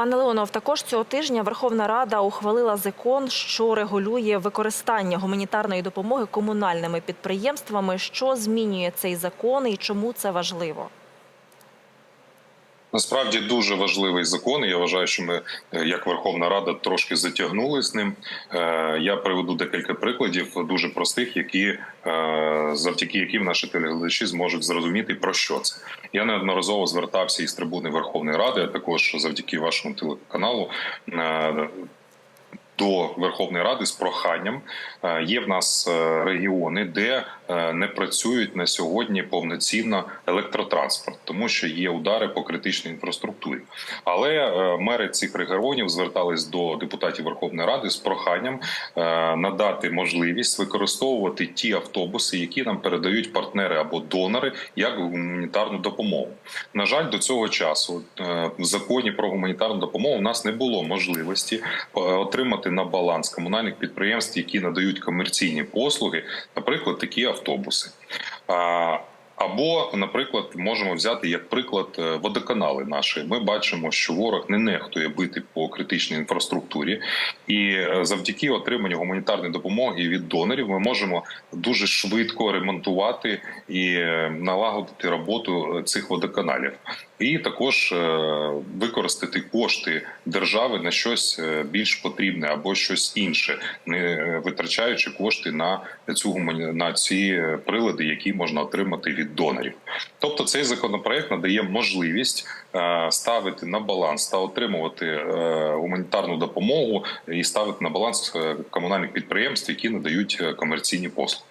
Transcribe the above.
Пане Леонов, також цього тижня Верховна Рада ухвалила закон, що регулює використання гуманітарної допомоги комунальними підприємствами. Що змінює цей закон і чому це важливо? Насправді дуже важливий закон. Я вважаю, що ми, е, як Верховна Рада, трошки затягнули з ним. Е, Я приведу декілька прикладів дуже простих, які е, завдяки яким наші телеглядачі зможуть зрозуміти про що це. Я неодноразово звертався із трибуни Верховної Ради, а також завдяки вашому телеканалу. До Верховної Ради з проханням Е, є в нас е, регіони, де е, не працюють на сьогодні повноцінно електротранспорт, тому що є удари по критичній інфраструктурі. Але мери цих регіонів звертались до депутатів Верховної Ради з проханням надати можливість використовувати ті автобуси, які нам передають партнери або донори, як гуманітарну допомогу. На жаль, до цього часу в законі про гуманітарну допомогу в нас не було можливості е, на баланс комунальних підприємств, які надають комерційні послуги, наприклад, такі автобуси. Або, наприклад, можемо взяти як приклад е, водоканали наші. Ми бачимо, що ворог не нехтує бити по критичній інфраструктурі, і е, завдяки отриманню гуманітарної допомоги від донорів ми можемо дуже швидко ремонтувати і е, налагодити роботу цих водоканалів, і також використати кошти держави на щось більш потрібне або щось інше, не витрачаючи кошти на цю на ці прилади, які можна отримати від донорів. Тобто, цей законопроект надає можливість е, ставити на баланс та отримувати е, гуманітарну допомогу і ставити на баланс е, комунальних підприємств, які надають комерційні послуги.